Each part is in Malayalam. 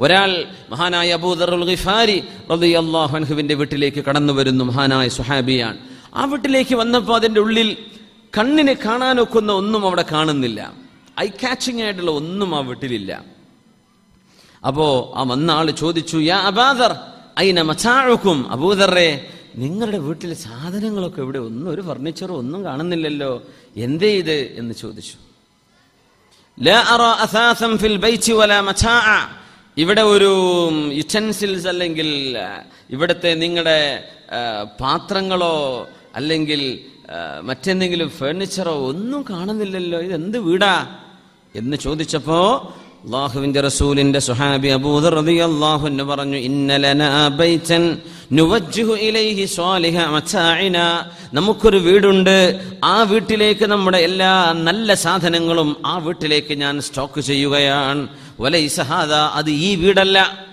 ഒരാൾ മഹാനായ അബൂദറുൽ ഗിഫാരി റളിയല്ലാഹു അൻഹുവിന്റെ വീട്ടിലേക്ക് കടന്നു വരുന്നു മഹാനായ സുഹാബിയാണ്. ആ വീട്ടിലേക്ക് വന്നപ്പോൾ അതിന്റെ ഉള്ളിൽ കണ്ണിന് കാണാനൊക്കുന്ന ഒന്നും അവിടെ കാണുന്നില്ല. ഐ കാച്ചിങ് ആയിട്ടുള്ള ഒന്നും ആ വീട്ടിലില്ല. അപ്പോ ആ വന്ന ആൾ ചോദിച്ചു യാ അബാദർ അയിന മച്ചാഴക്കും അബൂദറേ നിങ്ങളുടെ വീട്ടിലെ സാധനങ്ങളൊക്കെ ഇവിടെ ഒന്നും ഒരു ഫർണിച്ചറും ഒന്നും കാണുന്നില്ലല്ലോ. എന്തേ ഇത്? എന്ന് ചോദിച്ചു. ഇവിടെ ഒരു യുറ്റൻസിൽസ് അല്ലെങ്കിൽ ഇവിടുത്തെ നിങ്ങളുടെ പാത്രങ്ങളോ അല്ലെങ്കിൽ മറ്റെന്തെങ്കിലും ഫേർണിച്ചറോ ഒന്നും കാണുന്നില്ലല്ലോ. ഇതെന്ത് വീടാ? എന്ന് ചോദിച്ചപ്പോ അള്ളാഹുവിന്റെ റസൂലിന്റെ സുഹാബി അബൂദർ അള്ളാഹുന്ന് അൻഹു പറഞ്ഞു ബൈതൻ ഇലൈഹി സ്വാലിഹ നമുക്കൊരു വീടുണ്ട്. ആ വീട്ടിലേക്ക് നമ്മുടെ എല്ലാ നല്ല സാധനങ്ങളും ആ വീട്ടിലേക്ക് ഞാൻ സ്റ്റോക്ക് ചെയ്യുകയാണ്. വലൈസ ഇസഹാദ അത് ഈ വീടല്ല.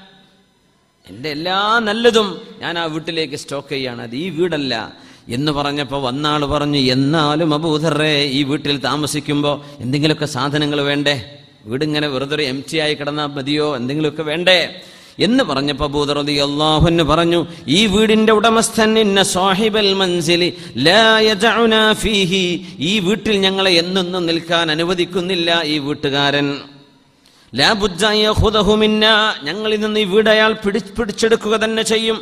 എന്റെ എല്ലാ നല്ലതും ഞാൻ ആ വീട്ടിലേക്ക് സ്റ്റോക്ക് ചെയ്യാണ് അത് ഈ വീടല്ല. എന്ന് പറഞ്ഞപ്പോൾ വന്നാൾ പറഞ്ഞു എന്നാലും അബൂധറേ ഈ വീട്ടിൽ താമസിക്കുമ്പോൾ എന്തെങ്കിലുമൊക്കെ സാധനങ്ങൾ വേണ്ടേ? വീടിങ്ങനെ വെറുതെ എം ടി ആയി കിടന്നാൽ മതിയോ? എന്തെങ്കിലുമൊക്കെ വേണ്ടേ? എന്ന് പറഞ്ഞപ്പോൾ അബൂദറതി അള്ളാഹുന്ന് പറഞ്ഞു ഈ വീടിന്റെ ഉടമസ്ഥൻ സാഹിബൽ മൻസിലി ഫീഹി ഈ വീട്ടിൽ ഞങ്ങളെ എന്നൊന്നും നിൽക്കാൻ അനുവദിക്കുന്നില്ല ഈ വീട്ടുകാരൻ. ഞങ്ങളിൽ നിന്ന് ഇവിടെ അയാൾ പിടി പിടിച്ചെടുക്കുക തന്നെ ചെയ്യും.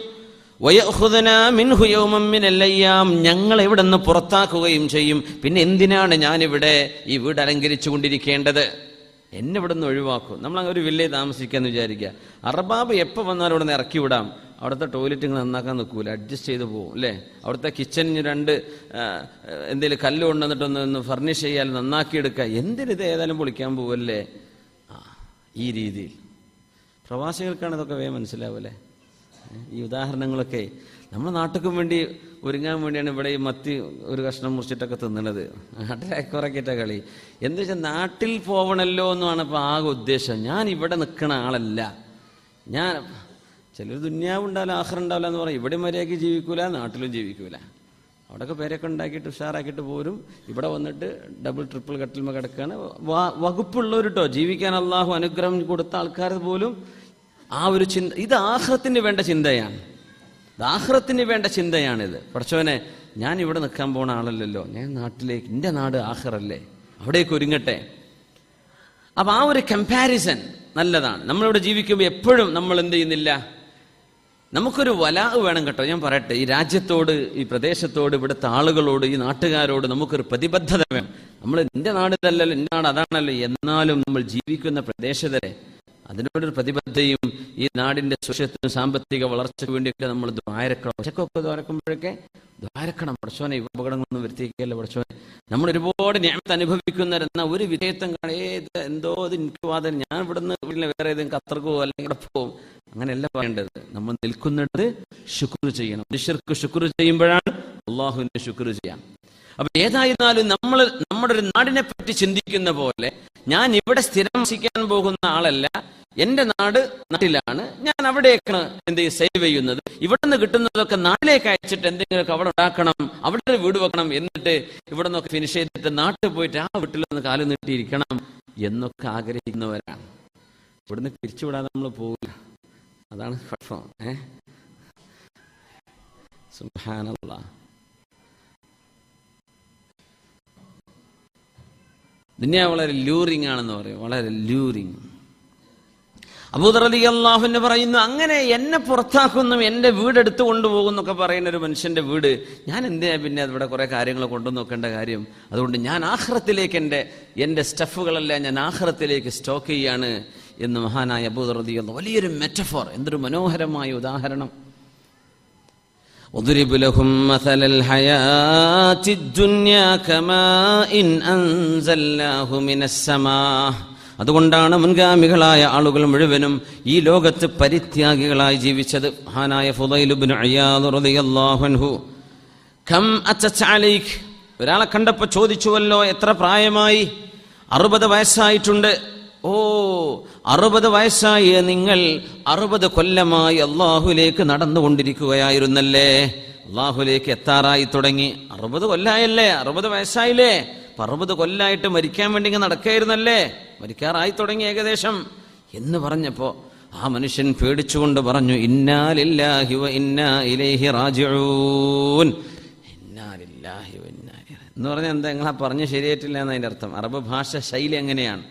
വയഖുദനാ മിൻഹു യൗമൻ മിനൽ അയ്യാം. ഞങ്ങൾ ഇവിടെ നിന്ന് പുറത്താക്കുകയും ചെയ്യും. പിന്നെ എന്തിനാണ് ഞാനിവിടെ ഈ വീട് അലങ്കരിച്ചു കൊണ്ടിരിക്കേണ്ടത്? എന്നെ ഇവിടെ നിന്ന് ഒഴിവാക്കും. നമ്മൾ ഒരു വില്ലേ താമസിക്കാന്ന് വിചാരിക്കുക. അറബാബ് എപ്പോൾ വന്നാലും ഇവിടെ നിന്ന് ഇറക്കി വിടാം. അവിടുത്തെ ടോയ്ലറ്റ് ഇങ്ങനെ നന്നാക്കാൻ നിൽക്കൂല. അഡ്ജസ്റ്റ് ചെയ്ത് പോകും അല്ലേ? അവിടുത്തെ കിച്ചണിന് രണ്ട് എന്തെങ്കിലും കല്ല് കൊണ്ടുവന്നിട്ടൊന്ന് ഒന്ന് ഫർണിഷ് ചെയ്യാൻ നന്നാക്കിയെടുക്കുക. എന്തിനിത് ഏതായാലും പൊളിക്കാൻ പോവല്ലേ? ഈ രീതിയിൽ. പ്രവാസികൾക്കാണ് ഇതൊക്കെ വേഗം മനസ്സിലാവല്ലേ? ഈ ഉദാഹരണങ്ങളൊക്കെ നമ്മുടെ നാട്ടുക്കും വേണ്ടി ഒരുങ്ങാൻ വേണ്ടിയാണ് ഇവിടെ ഈ മത്തി ഒരു കഷ്ണം മുറിച്ചിട്ടൊക്കെ തിന്നണത്. നാട്ടിലെ കുറക്കിട്ട കളി. എന്താ വെച്ചാൽ നാട്ടിൽ പോവണല്ലോ എന്നാണ് ഇപ്പോൾ ആകെ ഉദ്ദേശം. ഞാൻ ഇവിടെ നിൽക്കണ ആളല്ല. ഞാൻ ചിലർ ദുന്യാവുണ്ടാവില്ല ആഹ്റുണ്ടാവില്ല എന്ന് പറയും. ഇവിടെ മര്യാദയ്ക്ക് ജീവിക്കൂല നാട്ടിലും ജീവിക്കൂല. അവിടെയൊക്കെ പേരൊക്കെ ഉണ്ടാക്കിയിട്ട് ഉഷാറാക്കിയിട്ട് പോരും. ഇവിടെ വന്നിട്ട് ഡബിൾ ട്രിപ്പിൾ കട്ടിൽമ കിടക്കുകയാണ് വകുപ്പുള്ളവർ കേട്ടോ ജീവിക്കാൻ അള്ളാഹു അനുഗ്രഹം കൊടുത്ത ആൾക്കാർ പോലും ആ ഒരു ചിന്ത ഇത് ആഹ്റത്തിന് വേണ്ട ചിന്തയാണ്. ആഹ്റത്തിന് വേണ്ട ചിന്തയാണിത്. പഠിച്ചവനെ ഞാൻ ഇവിടെ നിൽക്കാൻ പോണ ആളല്ലല്ലോ. ഞാൻ നാട്ടിലേക്ക് എന്റെ നാട് ആഹ്റല്ലേ? അവിടേക്ക് ഒരുങ്ങട്ടെ. അപ്പൊ ആ ഒരു കമ്പാരിസൺ നല്ലതാണ്. നമ്മളിവിടെ ജീവിക്കുമ്പോൾ എപ്പോഴും നമ്മൾ എന്ത് ചെയ്യുന്നില്ല? നമുക്കൊരു വലാവ് വേണം കേട്ടോ. ഞാൻ പറയട്ടെ ഈ രാജ്യത്തോട് ഈ പ്രദേശത്തോട് ഇവിടുത്തെ ആളുകളോട് ഈ നാട്ടുകാരോട് നമുക്കൊരു പ്രതിബദ്ധത വേണം. നമ്മൾ എന്റെ നാട് ഇതല്ലല്ലോ എന്റെ നാട് അതാണല്ലോ. എന്നാലും നമ്മൾ ജീവിക്കുന്ന പ്രദേശത്തെ അതിനോടൊരു പ്രതിബദ്ധയും ഈ നാടിന്റെ സുരക്ഷത്തിനും സാമ്പത്തിക വളർച്ചയ്ക്ക് വേണ്ടിയൊക്കെ നമ്മൾ ദ്വാരക്കണം. ഒച്ചക്കൊക്കെ ദ്വാരക്കുമ്പോഴൊക്കെ ദ്വാരക്കണം. പഠിച്ചോനെ അപകടങ്ങളൊന്നും വരുത്തിക്കല്ല പഠിച്ചോനെ നമ്മൾ ഒരുപാട് ഞാമത്ത് അനുഭവിക്കുന്നവരെന്ന ഒരു വിധേയത്വം കാണും ഏത് എന്തോ ഇത് എനിക്ക് വാദം. ഞാൻ ഇവിടുന്ന് വീട്ടിലെ വേറെ ഏതെങ്കിലും ഖത്തർക്കോ അല്ലെങ്കിൽ ഇവിടെ പോവും. അങ്ങനെയല്ല പറയേണ്ടത്. നമ്മൾ നിൽക്കുന്നിടത്ത് ശുക്ർ ചെയ്യണം. മനുഷ്യർക്ക് ശുക്ർ ചെയ്യുമ്പോഴാണ് അള്ളാഹുവിന്റെ ശുക്ർ ചെയ്യാം. അപ്പൊ ഏതായിരുന്നാലും നമ്മൾ നമ്മുടെ ഒരു നാടിനെ പറ്റി ചിന്തിക്കുന്ന പോലെ ഞാൻ ഇവിടെ സ്ഥിരമസിക്കാൻ പോകുന്ന ആളല്ല. എന്റെ നാട് നാട്ടിലാണ്. ഞാൻ അവിടേക്കാണ് എന്ത് സേവ് ചെയ്യുന്നത്. ഇവിടെ നിന്ന് കിട്ടുന്നതൊക്കെ നാട്ടിലേക്ക് അയച്ചിട്ട് എന്തെങ്കിലുമൊക്കെ അവിടെ ഉണ്ടാക്കണം അവിടെ ഒരു വീട് വെക്കണം എന്നിട്ട് ഇവിടെ നിന്നൊക്കെ ഫിനിഷ് ചെയ്തിട്ട് നാട്ടിൽ പോയിട്ട് ആ വീട്ടിൽ നിന്ന് കാലം നീട്ടിയിരിക്കണം എന്നൊക്കെ ആഗ്രഹിക്കുന്നവരാണ്. ഇവിടുന്ന് പിരിച്ചുവിടാതെ നമ്മൾ പോകില്ല അതാണ് കുഴപ്പം. ഏ? സുബ്ഹാനല്ലാ. ദുനിയ വളരെ ലൂറിങ് ആണെന്ന് പറയും. വളരെ ലൂറിങ് അബൂദറലി പറയുന്നു അങ്ങനെ എന്നെ പുറത്താക്കുന്നു എന്റെ വീട് എടുത്തു കൊണ്ടുപോകുന്നൊക്കെ പറയുന്ന ഒരു മനുഷ്യന്റെ വീട് ഞാൻ എന്തിനാ പിന്നെ അതിവിടെ കുറെ കാര്യങ്ങൾ കൊണ്ടു നോക്കേണ്ട കാര്യം? അതുകൊണ്ട് ഞാൻ ആഹ്റത്തിലേക്ക് എന്റെ എന്റെ സ്റ്റഫുകളെല്ലാം ഞാൻ ആഹ്റത്തിലേക്ക് സ്റ്റോക്ക് ചെയ്യാണ്. എന്ന് മഹാനായ അബൂദറലി വലിയൊരു മെറ്റഫോർ എന്തൊരു മനോഹരമായ ഉദാഹരണം. واضرب لهم مثل الحياة الدنيا كماء أنزلناه من السماء അതുകൊണ്ടാണ് മുൻഗാമികളായ ആളുകൾ മുഴുവനും ഈ ലോകത്ത് പരിത്യാഗികളായി ജീവിച്ചത് മഹാനായ ഫുദൈലുബ്നു അയ്യാദ് റളിയല്ലാഹു അൻഹു കം അത്തച്ച അലൈക്ക് ഒരാളെ കണ്ടപ്പോൾ ചോദിച്ചുവല്ലോ എത്ര പ്രായമായി അറുപത് വയസ്സായിട്ടുണ്ട് ഓ അറുപത് വയസ്സായി നിങ്ങൾ അറുപത് കൊല്ലമായി അള്ളാഹുലേക്ക് നടന്നുകൊണ്ടിരിക്കുകയായിരുന്നല്ലേ? അള്ളാഹുലേക്ക് എത്താറായി തുടങ്ങി. അറുപത് കൊല്ലായല്ലേ? അറുപത് വയസ്സായില്ലേ? അറുപത് കൊല്ലായിട്ട് മരിക്കാൻ വേണ്ടി ഇങ്ങനെ നടക്കായിരുന്നല്ലേ മരിക്കാറായി തുടങ്ങി ഏകദേശം. എന്ന് പറഞ്ഞപ്പോ ആ മനുഷ്യൻ പേടിച്ചുകൊണ്ട് പറഞ്ഞു ഇന്നാ റാജിഊൻ. എന്ന് പറഞ്ഞാൽ എന്താ? നിങ്ങളാ പറഞ്ഞ് ശരിയായിട്ടില്ല എന്നതിന്റെ അർത്ഥം. അറബ് ഭാഷ ശൈലി എങ്ങനെയാണ്?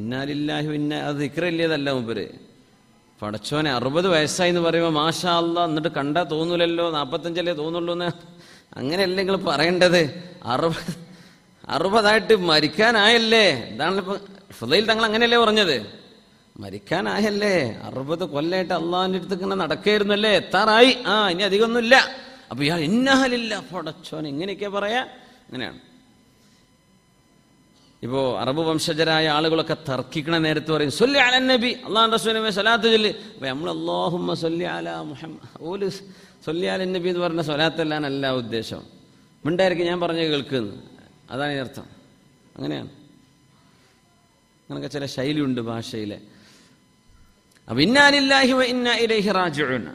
ഇന്നാലില്ലാഹി ഇന്ന അത് ഇക്രല്ലേതല്ല മുമ്പര് പടച്ചോനെ അറുപത് വയസ്സായി എന്ന് പറയുമ്പോൾ മാഷാ അല്ല എന്നിട്ട് കണ്ടാൽ തോന്നൂലല്ലോ നാൽപ്പത്തഞ്ചല്ലേ തോന്നുള്ളൂ എന്ന്. അങ്ങനെയല്ല നിങ്ങൾ പറയേണ്ടത്? അറുപത് അറുപതായിട്ട് മരിക്കാനായല്ലേ? ഇതാണല്ലോ ഇപ്പൊ തങ്ങൾ അങ്ങനെയല്ലേ പറഞ്ഞത്? മരിക്കാനായല്ലേ? അറുപത് കൊല്ലായിട്ട് അള്ളാഹിന്റെ അടുത്ത് ഇങ്ങനെ നടക്കായിരുന്നല്ലേ എത്താറായി. ആ ഇനി അധികമൊന്നുമില്ല. അപ്പൊ ഇയാൾ ഇന്നാലില്ല പടച്ചോൻ എങ്ങനെയൊക്കെയാ പറയാ? അങ്ങനെയാണ്. ഇപ്പോ അറബ് വംശജരായ ആളുകളൊക്കെ തർക്കിക്കണ നേരത്ത് പറയും സൊല്ലി അല നബി. അള്ളാഹു റസൂലിനെ സലാത്ത് ചൊല്ലി. അപ്പോൾ നമ്മൾ അള്ളാഹുമ്മ സൊല്ലി അല മുഹമ്മദ്. ഓൽ സൊല്ലി അല നബി എന്ന് പറഞ്ഞ സ്വലാത്തല്ലാനല്ല ഉദ്ദേശം. മിണ്ടായിരിക്കും ഞാൻ പറഞ്ഞ കേൾക്കുന്നു. അതാണ് അർത്ഥം. അങ്ങനെയാണ്. അങ്ങനൊക്കെ ചില ശൈലിയുണ്ട് ഭാഷയിലെ. അപ്പൊ ഇന്നാലില്ലാഹി ഇന്നാ ഇലൈഹി റാജിഊൻ.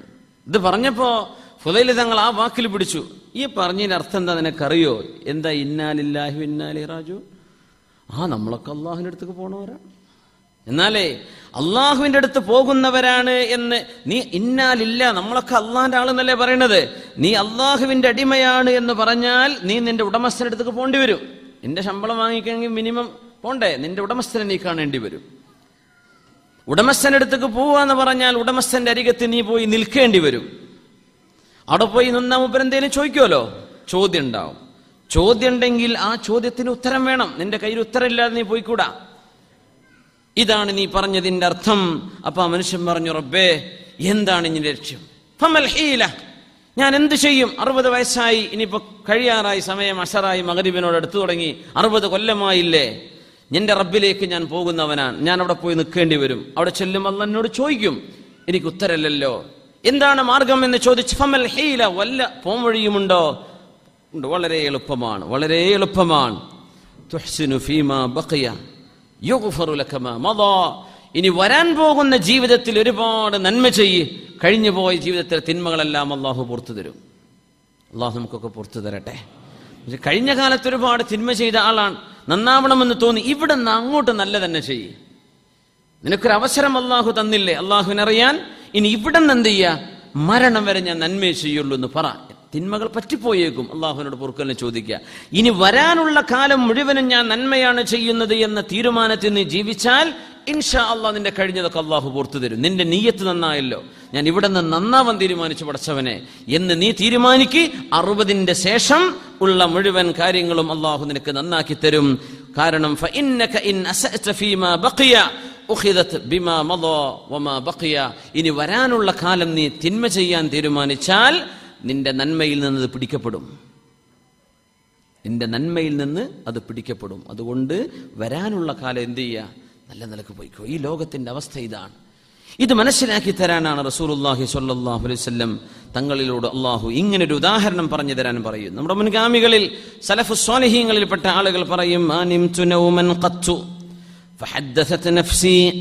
ഇത് പറഞ്ഞപ്പോൾ ഫുലൈൽ തങ്ങൾ ആ വാക്കിൽ പിടിച്ചു. ഈ പറഞ്ഞതിന്റെ അർത്ഥം എന്താ നിനക്കറിയോ? എന്താ ഇന്നാലില്ലാഹി ഇന്നാലി റാജിഊൻ? ആ നമ്മളൊക്കെ അള്ളാഹുവിന്റെ അടുത്തേക്ക് പോണവരാണ് എന്നാലേ അള്ളാഹുവിന്റെ അടുത്ത് പോകുന്നവരാണ് എന്ന് നീ ഇന്നാലില്ല നമ്മളൊക്കെ അള്ളാഹിന്റെ ആളെന്നല്ലേ പറയണത്? നീ അള്ളാഹുവിന്റെ അടിമയാണ് എന്ന് പറഞ്ഞാൽ നീ നിന്റെ ഉടമസ്ഥന്റെ അടുത്തേക്ക് പോകേണ്ടി വരും. നിന്റെ ശമ്പളം വാങ്ങിക്കണമെങ്കിൽ മിനിമം പോണ്ടേ നിന്റെ ഉടമസ്ഥനെ നീ കാണേണ്ടി വരും. ഉടമസ്ഥന്റെ അടുത്തേക്ക് പോവാന്ന് പറഞ്ഞാൽ ഉടമസ്ഥന്റെ അരികത്ത് നീ പോയി നിൽക്കേണ്ടി വരും. അവിടെ പോയി നിന്നാ മുപ്പരെന്തേലും ചോദിക്കുമല്ലോ ചോദ്യം ഉണ്ടാവും. ചോദ്യം ഉണ്ടെങ്കിൽ ആ ചോദ്യത്തിന് ഉത്തരം വേണം. നിന്റെ കയ്യിൽ ഉത്തരമില്ലാതെ നീ പോയിക്കൂടാ. ഇതാണ് നീ പറഞ്ഞതിന്റെ അർത്ഥം. അപ്പൊ ആ മനുഷ്യൻ പറഞ്ഞു റബ്ബേ എന്താണ് ഇനി ലക്ഷ്യം? ഞാൻ എന്ത് ചെയ്യും? അറുപത് വയസ്സായി ഇനിയിപ്പോ കഴിയാറായി സമയം അഷറായി മകരിബിനോട് അടുത്തു തുടങ്ങി അറുപത് കൊല്ലമായില്ലേ? എന്റെ റബ്ബിലേക്ക് ഞാൻ പോകുന്നവനാണ്. ഞാൻ അവിടെ പോയി നിൽക്കേണ്ടി വരും. അവിടെ ചെല്ലും അല്ല എന്നോട് ചോദിക്കും എനിക്ക് ഉത്തരല്ലല്ലോ എന്താണ് മാർഗം എന്ന് ചോദിച്ചു ഫമൽ ഹീല. വല്ല പോംവഴിയുമുണ്ടോ? ഉണ്ട്. വളരെ എളുപ്പമാണ്. വളരെ എളുപ്പമാണ്. ഇനി വരാൻ പോകുന്ന ജീവിതത്തിൽ ഒരുപാട് നന്മ ചെയ്യ്. കഴിഞ്ഞു പോയ ജീവിതത്തിലെ തിന്മകളെല്ലാം അള്ളാഹു പുറത്തു തരും. അള്ളാഹു നമുക്കൊക്കെ പുറത്തു തരട്ടെ. പക്ഷെ കഴിഞ്ഞ കാലത്ത് ഒരുപാട് തിന്മ ചെയ്ത ആളാണ്. നന്നാവണമെന്ന് തോന്നി. ഇവിടെ നിന്ന് അങ്ങോട്ട് നല്ല തന്നെ ചെയ്യ്. നിനക്കൊരു അവസരം അള്ളാഹു തന്നില്ലേ? അള്ളാഹുവിനറിയാൻ ഇനി ഇവിടെ നിന്ന് എന്ത് ചെയ്യുക മരണം വരെ ഞാൻ നന്മ ചെയ്യുള്ളൂ എന്ന് പറ. തിന്മകൾ പറ്റിപ്പോയേക്കും. അള്ളാഹുവിനോട് പൊറുക്കലിനെ ചോദിക്കുക. ഇനി വരാനുള്ള കാലം മുഴുവനും ഞാൻ നന്മയാണ് ചെയ്യുന്നത് എന്ന തീരുമാനത്തിൽ നീ ജീവിച്ചാൽ ഇൻഷാ അള്ളാഹ് നിന്റെ കഴിഞ്ഞതൊക്കെ അള്ളാഹു പുറത്തു തരും. നിന്റെ നീയത്ത് നന്നായല്ലോ. ഞാൻ ഇവിടെ നിന്ന് നന്നാവാൻ തീരുമാനിച്ചു പഠിച്ചവനെ എന്ന് നീ തീരുമാനിക്ക്. അറുപതിന്റെ ശേഷം ഉള്ള മുഴുവൻ കാര്യങ്ങളും അള്ളാഹു നിനക്ക് നന്നാക്കി തരും. കാരണം ഇനി വരാനുള്ള കാലം നീ തിന്മ ചെയ്യാൻ തീരുമാനിച്ചാൽ നിന്റെ നന്മയിൽ നിന്ന് അത് പിടിക്കപ്പെടും. നിന്റെ നന്മയിൽ നിന്ന് അത് പിടിക്കപ്പെടും. അതുകൊണ്ട് വരാനുള്ള കാലം എന്ത് ചെയ്യുക നല്ല നിലയ്ക്ക് പോയിക്കോ. ഈ ലോകത്തിന്റെ അവസ്ഥ ഇതാണ്. ഇത് മനസ്സിലാക്കി തരാനാണ് റസൂലുള്ളാഹി സ്വല്ലല്ലാഹു അലൈഹി വസല്ലം തങ്ങളിലൂടെ അള്ളാഹു ഇങ്ങനെ ഒരു ഉദാഹരണം പറഞ്ഞു തരാൻ പറയും. നമ്മുടെ മുൻഗാമികളിൽ സലഫു സ്വാലിഹീങ്ങളിൽപ്പെട്ട ആളുകൾ പറയും "മാനിംതു നൗമൻ ഖത്തു ഫഹദ്ദസത് നഫ്സി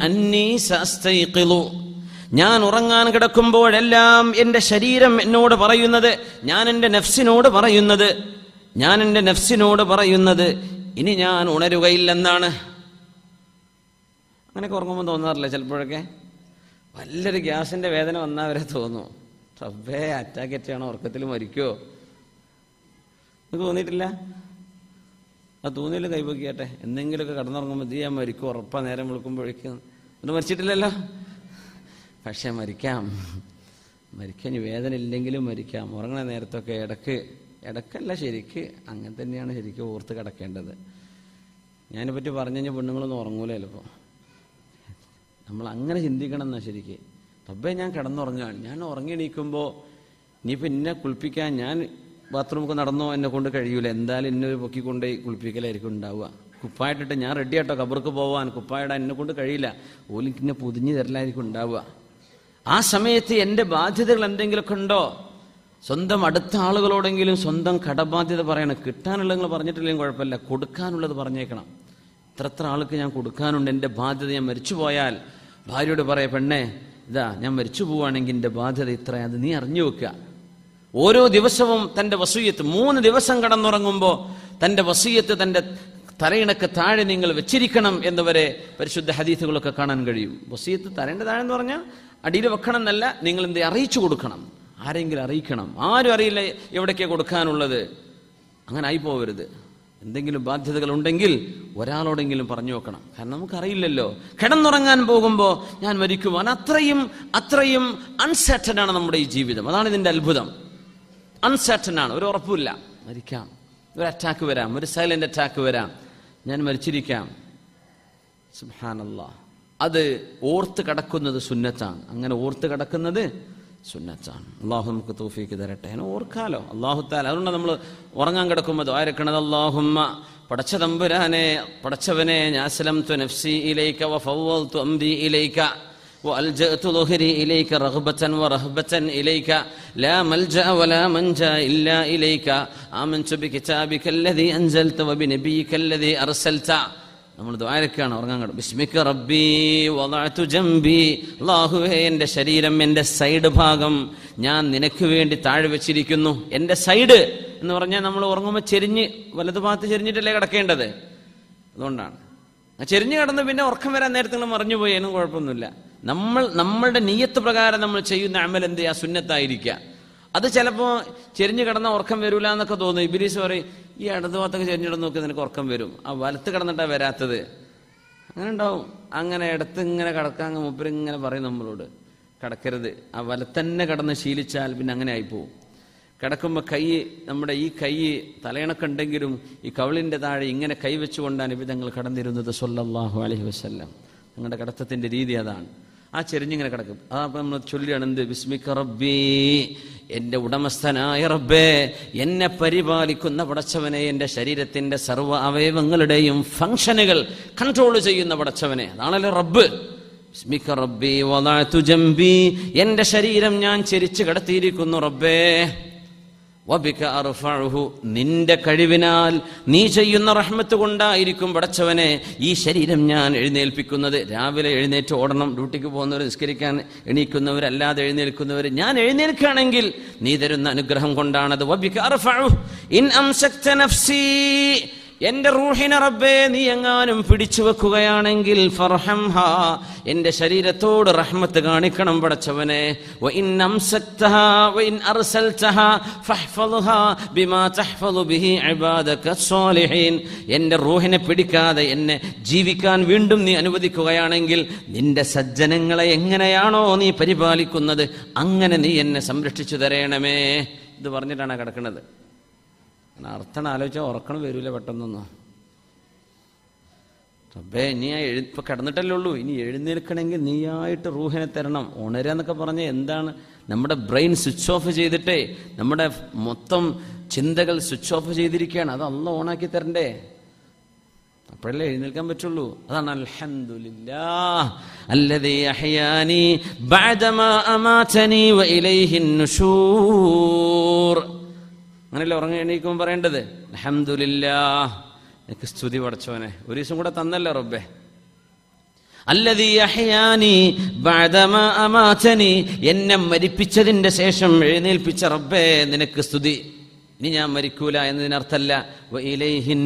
ഞാൻ ഉറങ്ങാൻ കിടക്കുമ്പോഴെല്ലാം എന്റെ ശരീരം എന്നോട് പറയുന്നത് ഞാൻ എന്റെ നഫ്സിനോട് പറയുന്നത് ഞാൻ എന്റെ നഫ്സിനോട് പറയുന്നത് ഇനി ഞാൻ ഉണരുകയില്ലെന്നാണ്. അങ്ങനെയൊക്കെ ഉറങ്ങുമ്പോൾ തോന്നാറില്ല ചിലപ്പോഴൊക്കെ? വല്ലൊരു ഗ്യാസിന്റെ വേദന വന്നാൽ വരെ തോന്നും. റബ്ബേ അറ്റാക്ക് അറ്റാണോ ഉറക്കത്തിൽ മരിക്കോ ഇത് തോന്നിയിട്ടില്ല? ആ തോന്നിയില്ല കൈപൊക്കിയാട്ടെ എന്തെങ്കിലുമൊക്കെ കടന്നുറങ്ങുമ്പോൾ ഇത് ഞാൻ മരിക്കും? ഉറപ്പാ നേരം വിളിക്കുമ്പോഴേക്കും. എന്നിട്ട് മരിച്ചിട്ടില്ലല്ലോ? പക്ഷെ മരിക്കാം. മരിക്കാൻ വേദന ഇല്ലെങ്കിലും മരിക്കാം. ഉറങ്ങണ നേരത്തൊക്കെ ഇടയ്ക്ക് ഇടക്കല്ല ശരിക്ക് അങ്ങനെ തന്നെയാണ് ശരിക്ക് ഓർത്ത് കിടക്കേണ്ടത്. ഞാനെപ്പറ്റി പറഞ്ഞു കഴിഞ്ഞാൽ പെണ്ണുങ്ങളൊന്നും ഉറങ്ങൂല ചിലപ്പോൾ നമ്മൾ അങ്ങനെ ചിന്തിക്കണം എന്നാ ശരിക്ക്. റബ്ബേ ഞാൻ കിടന്നുറങ്ങാണ് ഞാൻ ഉറങ്ങി എണീക്കുമ്പോൾ ഇനിയിപ്പോൾ എന്നെ കുളിപ്പിക്കാൻ ഞാൻ ബാത്റൂമൊക്കെ നടന്നോ എന്നെ കൊണ്ട് കഴിയൂല. എന്തായാലും എന്നെ ഒരു പൊക്കിക്കൊണ്ട് കുളിപ്പിക്കലായിരിക്കും ഉണ്ടാവുക. കുപ്പായിട്ടിട്ട് ഞാൻ റെഡി ആട്ടോ. കബർക്ക് പോവാൻ. കുപ്പായിടാൻ എന്നെ കൊണ്ട് കഴിയില്ല. ഓലിക്ക് എന്നെ പൊതിഞ്ഞ് തരലായിരിക്കും ഉണ്ടാവുക. ആ സമയത്ത് എന്റെ ബാധ്യതകൾ എന്തെങ്കിലുമൊക്കെ ഉണ്ടോ? സ്വന്തം അടുത്ത ആളുകളോടെങ്കിലും സ്വന്തം കടബാധ്യത പറയണം. കിട്ടാനുള്ളത് നിങ്ങൾ പറഞ്ഞിട്ടില്ലെങ്കിൽ കുഴപ്പമില്ല. കൊടുക്കാനുള്ളത് പറഞ്ഞേക്കണം. ഇത്ര എത്ര ആൾക്ക് ഞാൻ കൊടുക്കാനുണ്ട്. എന്റെ ബാധ്യത ഞാൻ മരിച്ചു പോയാൽ ഭാര്യയോട് പറയാം പെണ്ണേ ഇതാ ഞാൻ മരിച്ചു പോവുകയാണെങ്കിൽ എന്റെ ബാധ്യത ഇത്ര അത് നീ അറിഞ്ഞു വെക്കുക. ഓരോ ദിവസവും തന്റെ വസൂയത്ത് മൂന്ന് ദിവസം കടന്നുറങ്ങുമ്പോൾ തന്റെ വസൂയത്ത് തന്റെ തലയിണക്ക് താഴെ നിങ്ങൾ വെച്ചിരിക്കണം എന്നവരെ പരിശുദ്ധ ഹദീസുകളൊക്കെ കാണാൻ കഴിയും. വസീത്ത് തലേന്റെ താഴെ എന്ന് പറഞ്ഞാൽ അടിയിൽ വെക്കണം എന്നല്ല നിങ്ങൾ എന്ത് അറിയിച്ചു കൊടുക്കണം. ആരെങ്കിലും അറിയിക്കണം. ആരും അറിയില്ല എവിടേക്കാണ് കൊടുക്കാനുള്ളത്. അങ്ങനെ ആയി പോവരുത് എന്തെങ്കിലും ബാധ്യതകൾ ഉണ്ടെങ്കിൽ ഒരാളോടെങ്കിലും പറഞ്ഞു വെക്കണം. കാരണം നമുക്കറിയില്ലല്ലോ. കിടന്നുറങ്ങാൻ പോകുമ്പോൾ ഞാൻ മരിക്കുവാൻ അത്രയും അത്രയും അൺസെറ്റഡ് ആണ് നമ്മുടെ ഈ ജീവിതം. അതാണ് ഇതിന്റെ അത്ഭുതം. അൺസെർട്ടൻ ആണ്. ഒരു ഉറപ്പില്ല മരിക്കാം. ഒരു അറ്റാക്ക് വരാം. ഒരു സൈലന്റ് അറ്റാക്ക് വരാം. ഞാൻ മരിച്ചിരിക്കാം. സുഹാനല്ല അത് ഓർത്ത് കടക്കുന്നത് സുന്നത്താണ്. അങ്ങനെ ഓർത്ത് കടക്കുന്നത് സുന്നത്താണ്. അള്ളാഹു നമുക്ക് തോഫിക്ക് തരട്ടെ. അങ്ങനെ ഓർക്കാലോ. അള്ളാഹു താല അതുകൊണ്ട് നമ്മൾ ഉറങ്ങാൻ കിടക്കുമ്പോൾ ആരക്കണത് അള്ളാഹുമ്മ പടച്ച തമ്പുരാനെ പടച്ചവനെ ഞാസലം ഇലൈക്ക നഫ്സി ഇലൈക വഫവ്വൽതു അംരി ഇലൈക. وألجأت ظهري إليك رغبة ورهبة إليك لا ملجأ ولا منجا إلا إليك آمنت بكتابك الذي أنزلت وبنبيك الذي أرسلت നമ്മൾ ദ്വാരക്കാണ് ഉറങ്ങാൻ കിടക്കും ബിസ്മിക്ക റബ്ബി വദഅതു ജംബി അല്ലാഹുവേ എൻ്റെ ശരീരം എൻ്റെ സൈഡ് ഭാഗം ഞാൻ നിനക്ക് വേണ്ടി താഴെ വെച്ചിരിക്കുന്നു എൻ്റെ സൈഡ് എന്ന് പറഞ്ഞാൽ നമ്മൾ ഉറങ്ങുമ്പോൾ ചെരിഞ്ഞ് വലതുഭാഗത്ത് ചെരിഞ്ഞിട്ടല്ലേ കിടക്കേണ്ടത് അതുകൊണ്ടാണ് ആ ചെരിഞ്ഞു കിടന്ന് പിന്നെ ഉറക്കം വരാൻ നേരത്തെ നിങ്ങൾ മറിഞ്ഞു പോയി അതിനും കുഴപ്പമൊന്നുമില്ല നമ്മൾ നമ്മളുടെ നീയത്ത് പ്രകാരം നമ്മൾ ചെയ്യുന്ന അമൽ എന്ത് ചെയ്യുക സുന്നത്തായിരിക്കുക അത് ചിലപ്പോൾ ചെരിഞ്ഞു കിടന്ന ഉറക്കം വരൂല എന്നൊക്കെ തോന്നും. ഇബിലീസ് പറയും ഈ ഇടത് ഭാഗത്തൊക്കെ ചെരിഞ്ഞിടന്ന് നോക്കി നിനക്ക് ഉറക്കം വരും. ആ വലത്ത് കിടന്നിട്ടാ വരാത്തത്. അങ്ങനെ ഉണ്ടാവും. അങ്ങനെ ഇടത്ത് ഇങ്ങനെ കിടക്കാൻ മുപ്പര് ഇങ്ങനെ പറയും നമ്മളോട്. കിടക്കരുത്. ആ വലത്തന്നെ കിടന്ന് ശീലിച്ചാൽ പിന്നെ അങ്ങനെ ആയിപ്പോവും. കിടക്കുമ്പോൾ കൈ നമ്മുടെ ഈ കൈ തലയിണക്കം ഉണ്ടെങ്കിലും ഈ കവിളിന്റെ താഴെ ഇങ്ങനെ കൈ വെച്ചുകൊണ്ടാണ് വിധങ്ങൾ കടന്നിരുന്നത് സൊല്ലാഹു അലഹി വസ്ല്ലാം. ഞങ്ങളുടെ കിടത്തത്തിന്റെ രീതി അതാണ്. ആ ചെരിഞ്ഞിങ്ങനെ കിടക്കും. ആ നമ്മൾ ചൊല്ലിയാണ് എന്ത്? വിസ്മിക്ക റബ്ബി എന്റെ ഉടമസ്ഥനായ റബ്ബേ എന്നെ പരിപാലിക്കുന്ന പടച്ചവനെ എന്റെ ശരീരത്തിന്റെ സർവ അവയവങ്ങളുടെയും ഫങ്ഷനുകൾ കൺട്രോൾ ചെയ്യുന്ന പടച്ചവനെ. അതാണല്ലോ റബ്ബ്. ബിസ്മിക റബ്ബി ജംബി എന്റെ ശരീരം ഞാൻ ചെരിച്ചു കിടത്തിയിരിക്കുന്നു റബ്ബേ. വബിക അർഫഉഹു നിന്റെ കഴിവിനാൽ നീ ചെയ്യുന്ന റഹ്മത്ത് കൊണ്ടായിരിക്കും പടച്ചവനെ ഈ ശരീരം ഞാൻ എഴുന്നേൽപ്പിക്കുന്നത്. രാവിലെ എഴുന്നേറ്റ് ഓടണം ഡ്യൂട്ടിക്ക് പോകുന്നവർ നിസ്കരിക്കാൻ എണീക്കുന്നവരല്ലാതെ എഴുന്നേൽക്കുന്നവർ ഞാൻ എഴുന്നേൽക്കുകയാണെങ്കിൽ നീ തരുന്ന അനുഗ്രഹം കൊണ്ടാണത്. വബിക അർഫഉഹു ഇൻ അംസക്ത നഫ്സി എന്റെ റൂഹിനെ റബ്ബേ നീ എങ്ങാനും പിടിച്ചു വെക്കുകയാണെങ്കിൽ എന്റെ ശരീരത്തോട് റഹ്മത്ത് കാണിക്കണം പടച്ചവനെ. എന്റെ റൂഹിനെ പിടിക്കാതെ എന്നെ ജീവിക്കാൻ വീണ്ടും നീ അനുവദിക്കുകയാണെങ്കിൽ നിന്റെ സജ്ജനങ്ങളെ എങ്ങനെയാണോ നീ പരിപാലിക്കുന്നത് അങ്ങനെ നീ എന്നെ സംരക്ഷിച്ചു തരേണമേ. ഇത് പറഞ്ഞിട്ടാണ് കിടക്കുന്നത്. അർത്ഥം ആലോചിച്ചാൽ ഉറക്കണം വരൂല പെട്ടെന്നൊന്നും. റബ്ബേ ഇനി ആ എഴു ഇപ്പൊ കിടന്നിട്ടല്ലേ ഉള്ളൂ. ഇനി എഴുന്നേൽക്കണമെങ്കിൽ നീയായിട്ട് റൂഹിനെ തരണം. ഉണരുക എന്നൊക്കെ പറഞ്ഞ് എന്താണ്? നമ്മുടെ ബ്രെയിൻ സ്വിച്ച് ഓഫ് ചെയ്തിട്ടേ നമ്മുടെ മൊത്തം ചിന്തകൾ സ്വിച്ച് ഓഫ് ചെയ്തിരിക്കുകയാണ്. അത് അല്ല ഓണാക്കി തരണ്ടേ? അപ്പോഴല്ലേ എഴുന്നേൽക്കാൻ പറ്റുള്ളൂ. അതാണ് അൽഹംദുലില്ലാ അങ്ങനെയല്ലേ ഉറങ്ങി എണീക്കുമ്പോൾ പറയേണ്ടത് അഹമ്മദില്ലാ എനിക്ക് സ്തുതി പടച്ചവനെ. ഒരു ദിവസം കൂടെ തന്നല്ലോ റബ്ബെ. എന്നെ മരിപ്പിച്ചതിന്റെ ശേഷം എഴുന്നേൽപ്പിച്ച റബ്ബേ നിനക്ക് സ്തുതി. ഇനി ഞാൻ മരിക്കൂല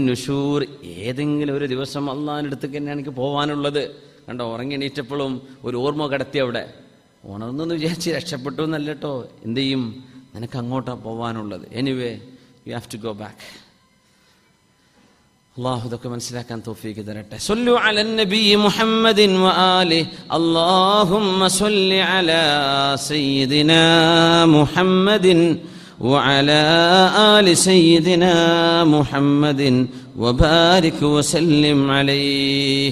നുഷൂർ. ഏതെങ്കിലും ഒരു ദിവസം അള്ളാഹിന്റെ അടുത്തേക്ക് തന്നെയാണ് എനിക്ക് പോകാനുള്ളത് കണ്ടോ ഉറങ്ങി എണീറ്റപ്പോഴും ഒരു ഓർമ്മ കടത്തി അവിടെ. ഉണർന്നെന്ന് വിചാരിച്ച് രക്ഷപ്പെട്ടു എന്നല്ല എന്ത് ചെയ്യും? നിനക്ക് അങ്ങോട്ടാണ് പോവാനുള്ളത് anyway you have to go back Allah ഇതൊക്കെ മനസ്സിലാക്കാൻ തോഫീക്ക് തരട്ടെ സൊല്ലു അല നബി മുഹമ്മദിൻ വആലി اللهم صل على سيدنا محمد وعلى آل سيدنا محمد وبارك وسلم عليه